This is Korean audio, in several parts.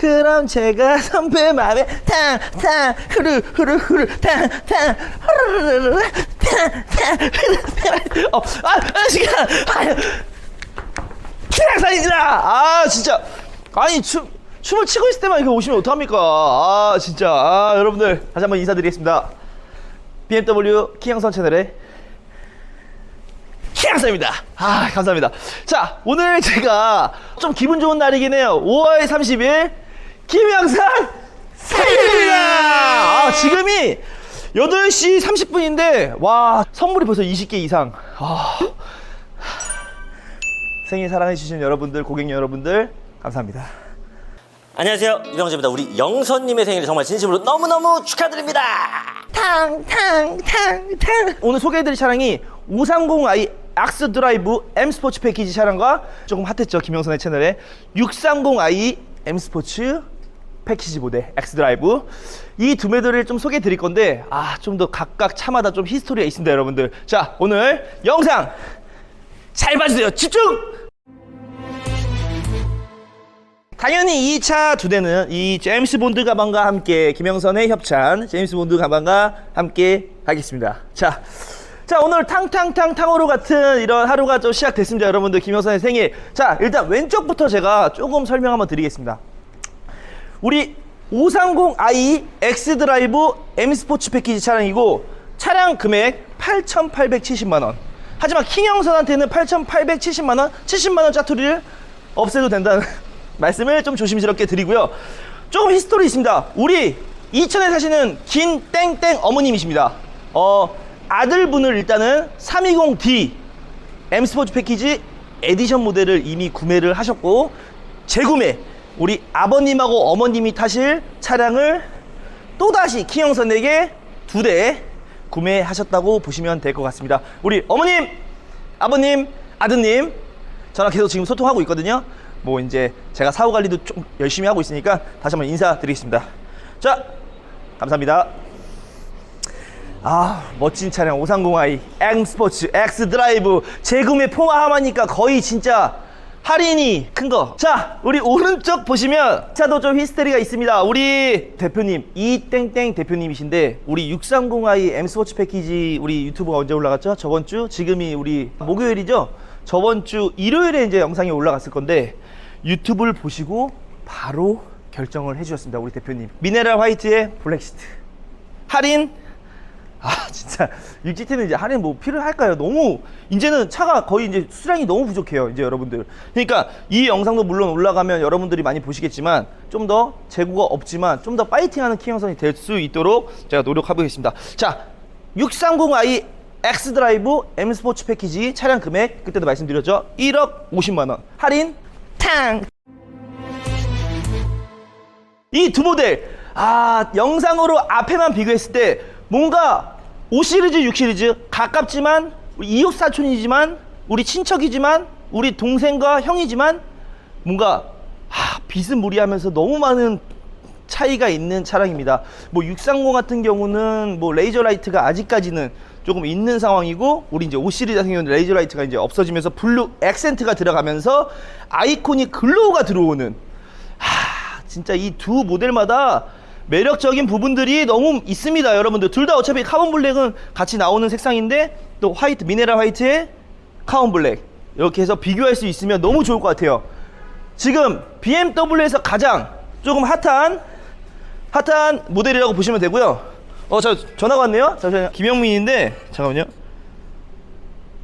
그럼 제가 선배 맘에 탕탕 흐르 흐르 흐르 탕탕 흐르르르 탕탕 흐르 어, 아, 아, 시간 아유. 키랑산입니다. 아, 진짜. 아니, 춤, 춤을 추고 있을 때만 이렇게 오시면 어떡합니까? 아, 진짜. 아, 여러분들, 다시 한번 인사드리겠습니다. BMW 키양선 채널의 키양선입니다. 아, 감사합니다. 자, 오늘 제가 좀 기분 좋은 날이긴 해요. 5월 30일, 김양산 생일입니다! 아, 지금이 8시 30분인데, 와, 선물이 벌써 20개 이상. 아. 생일 사랑해주신 여러분들, 고객 여러분들, 감사합니다. 안녕하세요 유병재입니다 우리 영선님의 생일 정말 진심으로 너무너무 축하드립니다 탕 탕 탕 탕 오늘 소개해드릴 차량이 530i 악스 드라이브 M 스포츠 패키지 차량과 조금 핫했죠 김영선의 채널에 630i M 스포츠 패키지 모델 X 드라이브 이 두 모델을 좀 소개해 드릴 건데 아 좀 더 각각 차마다 좀 히스토리가 있습니다 여러분들 자 오늘 영상 잘 봐주세요 집중 당연히 이 차 두 대는 이 제임스 본드 가방과 함께 김영선의 협찬 제임스 본드 가방과 함께 하겠습니다. 자, 자 오늘 탕탕탕 탕후루 같은 이런 하루가 좀 시작됐습니다, 여러분들 김영선의 생일. 자, 일단 왼쪽부터 제가 조금 설명 한번 드리겠습니다. 우리 530i X 드라이브 M 스포츠 패키지 차량이고 차량 금액 8,870만 원. 하지만 킹영선한테는 8,870만 원, 70만 원 짜투리를 없애도 된다는 말씀을 좀 조심스럽게 드리고요. 조금 히스토리 있습니다. 우리 이천에 사시는 긴 땡땡 어머님이십니다. 어, 아들분을 일단은 320D M 스포츠 패키지 에디션 모델을 이미 구매를 하셨고 재구매 우리 아버님하고 어머님이 타실 차량을 또다시 키영선에게 두 대 구매하셨다고 보시면 될 것 같습니다. 우리 어머님, 아버님, 아드님 저랑 계속 지금 소통하고 있거든요. 뭐 이제 제가 사후 관리도 좀 열심히 하고 있으니까 다시 한번 인사드리겠습니다. 자, 감사합니다. 아 멋진 차량 530i M 스포츠 X 드라이브 재구매 포함하니까 거의 진짜 할인이 큰 거. 자, 우리 오른쪽 보시면 차도 좀 히스테리가 있습니다. 우리 대표님 이땡땡 대표님이신데 우리 630i M 스포츠 패키지 우리 유튜브가 언제 올라갔죠? 저번 주 지금이 우리 목요일이죠? 저번 주 일요일에 이제 영상이 올라갔을 건데 유튜브를 보시고 바로 결정을 해주셨습니다. 우리 대표님 미네랄 화이트의 블랙시트 할인 아 진짜. 육지트는 이제 할인 뭐 필요할까요? 너무 이제는 차가 거의 이제 수량이 너무 부족해요 이제 여러분들. 그러니까 이 영상도 물론 올라가면 여러분들이 많이 보시겠지만 좀 더 재고가 없지만 좀 더 파이팅하는 키 영상이 될 수 있도록 제가 노력해보겠습니다. 자 630i X 드라이브 M 스포츠 패키지 차량 금액 그때도 말씀드렸죠? 1억 50만 원. 할인 탕! 이 두 모델 아 영상으로 앞에만 비교했을 때 뭔가 5 시리즈 6 시리즈 가깝지만 우리 이웃 사촌이지만 우리 친척이지만 우리 동생과 형이지만 뭔가 하, 비스무리하면서 너무 많은 차이가 있는 차량입니다. 뭐 630 같은 경우는 뭐 레이저 라이트가 아직까지는 조금 있는 상황이고 우리 이제 5 시리즈 같은 경우는 레이저 라이트가 이제 없어지면서 블루 액센트가 들어가면서 아이코닉 글로우가 들어오는 하, 진짜 이 두 모델마다 매력적인 부분들이 너무 있습니다, 여러분들. 둘 다 어차피 카본 블랙은 같이 나오는 색상인데 또 화이트 미네랄 화이트에 카본 블랙 이렇게 해서 비교할 수 있으면 너무 좋을 것 같아요. 지금 BMW에서 가장 조금 핫한 핫한 모델이라고 보시면 되고요. 어, 저 전화가 왔네요. 잠시만요. 김영민인데 잠깐만요.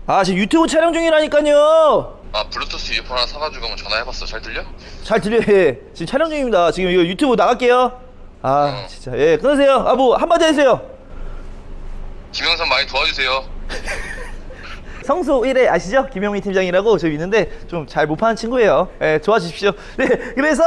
아, 지금 유튜브 촬영 중이라니까요. 아 블루투스 이어폰 하나 사가지고 한번 전화해봤어 잘 들려? 잘 들려요. 예. 지금 촬영 중입니다. 지금 이거 유튜브 나갈게요. 아, 진짜. 예, 끊으세요. 아, 뭐, 한마디 해주세요. 김영선 많이 도와주세요 성수 1회 아시죠? 김영민 팀장이라고 저기 있는데 좀 잘 못 파는 친구예요. 예, 도와주십시오. 네, 그래서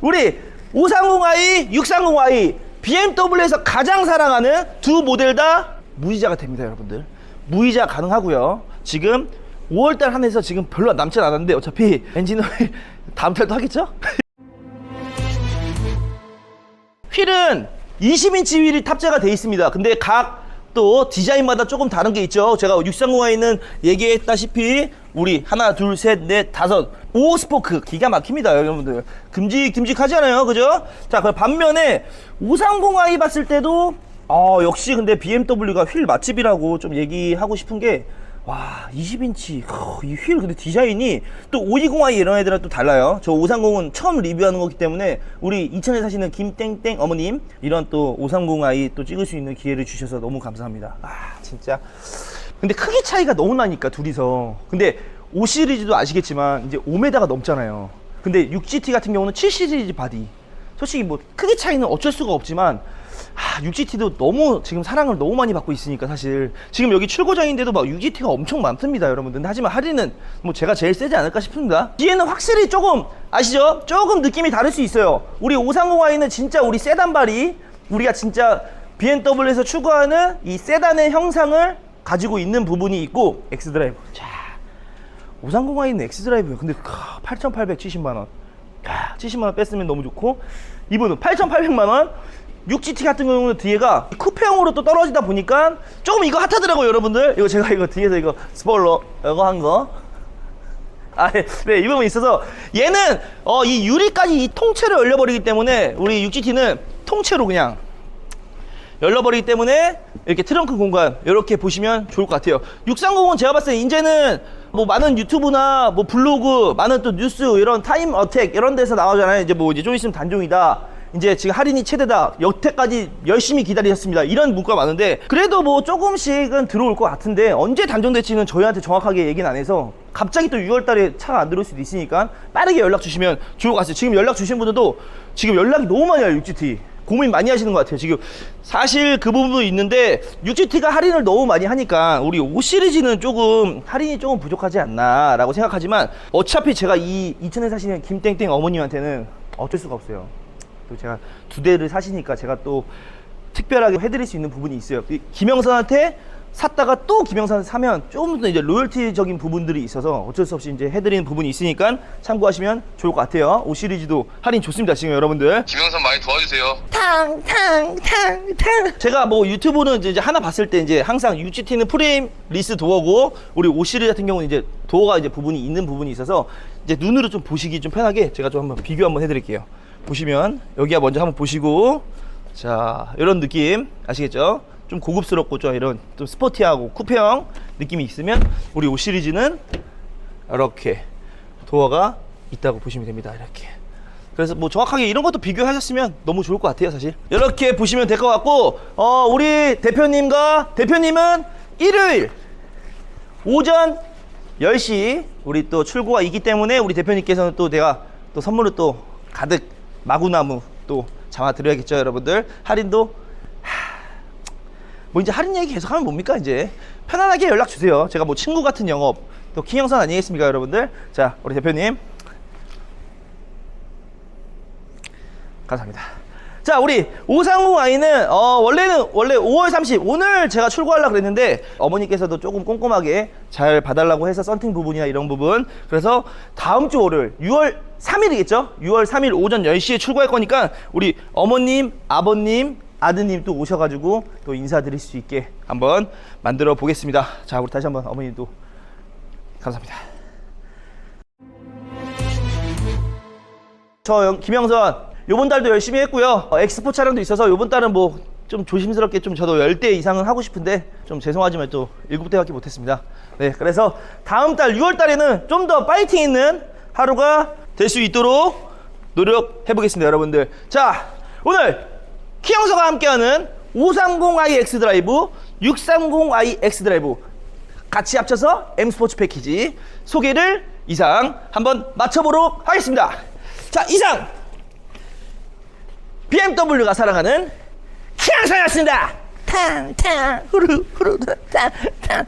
우리 530i, 630i, BMW에서 가장 사랑하는 두 모델 다 무이자가 됩니다, 여러분들. 무이자 가능하고요. 지금 5월달 한해서 지금 별로 남진 않았는데 어차피 엔진오일 다음 달도 하겠죠? 휠은 20인치 휠이 탑재가 돼 있습니다. 근데 각 또 디자인마다 조금 다른 게 있죠. 제가 630i는 얘기했다시피 우리 하나, 둘, 셋, 넷, 다섯 5 스포크 기가 막힙니다 여러분들 큼직큼직하지 않아요 그죠? 자그 반면에 530i 봤을 때도 어 역시 근데 BMW가 휠 맛집이라고 좀 얘기하고 싶은 게 와 20인치. 이 휠 근데 디자인이 또 520i 이런 애들은 또 달라요. 저 530은 처음 리뷰하는 거기 때문에 우리 이천에 사시는 김땡땡 어머님 이런 또 530i 또 찍을 수 있는 기회를 주셔서 너무 감사합니다. 아 진짜. 근데 크기 차이가 너무 나니까 둘이서. 근데 5 시리즈도 아시겠지만 이제 5m가 넘잖아요. 근데 6GT 같은 경우는 7 시리즈 바디. 솔직히 뭐 크기 차이는 어쩔 수가 없지만 아, 6GT도 너무 지금 사랑을 너무 많이 받고 있으니까 사실 지금 여기 출고장인데도 막 6GT가 엄청 많습니다 여러분들. 하지만 할인은 뭐 제가 제일 세지 않을까 싶습니다. 뒤에는 확실히 조금 아시죠? 조금 느낌이 다를 수 있어요. 우리 530i는 진짜 우리 세단발이 우리가 진짜 BMW에서 추구하는 이 세단의 형상을 가지고 있는 부분이 있고 엑스드라이브. 자 530i는 엑스드라이브요. 근데 8,870만원. 70만원 뺐으면 너무 좋고. 이분은 8,800만원 6GT 같은 경우는 뒤에가 쿠페형으로 또 떨어지다 보니까 조금 이거 핫하더라고요 여러분들. 이거 제가 이거 뒤에서 이거 스포일러 이거 한거. 아, 네, 네, 이 부분이 있어서 얘는 어, 이 유리까지 이 통째로 열려버리기 때문에 우리 6GT는 통째로 그냥 열려버리기 때문에 이렇게 트렁크 공간 이렇게 보시면 좋을 것 같아요. 630은 제가 봤을 때 이제는 뭐 많은 유튜브나 뭐 블로그 많은 또 뉴스 이런 타임 어택 이런 데서 나오잖아요. 이제 뭐 이제 좀 있으면 단종이다 이제 지금 할인이 최대다 여태까지 열심히 기다리셨습니다 이런 문구가 많은데 그래도 뭐 조금씩은 들어올 것 같은데 언제 단종될지는 저희한테 정확하게 얘기는 안 해서 갑자기 또 6월 달에 차가 안 들어올 수도 있으니까 빠르게 연락 주시면 좋을 것 같아요 지금 연락 주신 분들도 지금 연락이 너무 많이 와요 6GT 고민 많이 하시는 것 같아요. 지금 사실 그 부분도 있는데 6GT가 할인을 너무 많이 하니까 우리 5 시리즈는 조금 할인이 조금 부족하지 않나 라고 생각하지만 어차피 제가 이 이천에 사시는 김땡땡 어머님한테는 어쩔 수가 없어요. 또 제가 두 대를 사시니까 제가 또 특별하게 해드릴 수 있는 부분이 있어요. 이 김영선한테 샀다가 또 김영선한테 사면 조금 더 이제 로열티적인 부분들이 있어서 어쩔 수 없이 이제 해드리는 부분이 있으니까 참고하시면 좋을 것 같아요. 5 시리즈도 할인 좋습니다. 지금 여러분들. 김영선 많이 도와주세요. 탕탕탕탕 제가 뭐 유튜브는 이제 하나 봤을 때 이제 항상 UGT는 프레임 리스 도어고 우리 5 시리즈 같은 경우는 이제 도어가 이제 부분이 있는 부분이 있어서 이제 눈으로 좀 보시기 좀 편하게 제가 좀 한번 비교 한번 해드릴게요. 보시면 여기야 먼저 한번 보시고 자 이런 느낌 아시겠죠? 좀 고급스럽고 좀 이런 좀 스포티하고 쿠페형 느낌이 있으면 우리 5 시리즈는 이렇게 도어가 있다고 보시면 됩니다. 이렇게. 그래서 뭐 정확하게 이런 것도 비교하셨으면 너무 좋을 것 같아요, 사실. 이렇게 보시면 될 것 같고, 어, 우리 대표님과 대표님은 일요일 오전 10시 우리 또 출고가 있기 때문에 우리 대표님께서는 또 내가 또 선물을 또 가득 마구나무 또 잡아 드려야겠죠, 여러분들. 할인도? 뭐 이제 할인 얘기 계속 하면 뭡니까 이제? 편안하게 연락 주세요. 제가 뭐 친구 같은 영업 또 킹영선 아니겠습니까 여러분들? 자 우리 대표님. 감사합니다 자 우리 530i는 어 원래는 원래 5월 30 오늘 제가 출고하려고 그랬는데 어머니께서도 조금 꼼꼼하게 잘 봐달라고 해서 썬팅 부분이나 이런 부분. 그래서 다음 주 월요일 6월 3일이겠죠? 6월 3일 오전 10시에 출고할 거니까 우리 어머님 아버님 아드님 또 오셔가지고 또 인사드릴 수 있게 한번 만들어 보겠습니다. 자 우리 다시 한번 어머님도 감사합니다. 저 영- 김영선 요번 달도 열심히 했고요. 어, 엑스포 촬영도 있어서 요번 달은 뭐 좀 조심스럽게 좀 저도 10대 이상은 하고 싶은데 좀 죄송하지만 또 7대밖에 못했습니다. 네 그래서 다음 달 6월 달에는 좀 더 파이팅 있는 하루가 될 수 있도록 노력해 보겠습니다 여러분들. 자 오늘 키영서가 함께하는 530i X 드라이브 630i X 드라이브 같이 합쳐서 M 스포츠 패키지 소개를 이상 한번 맞춰보도록 하겠습니다. 자, 이상 BMW가 사랑하는 키양사였습니다. 탕탕. 후루 후루 탕탕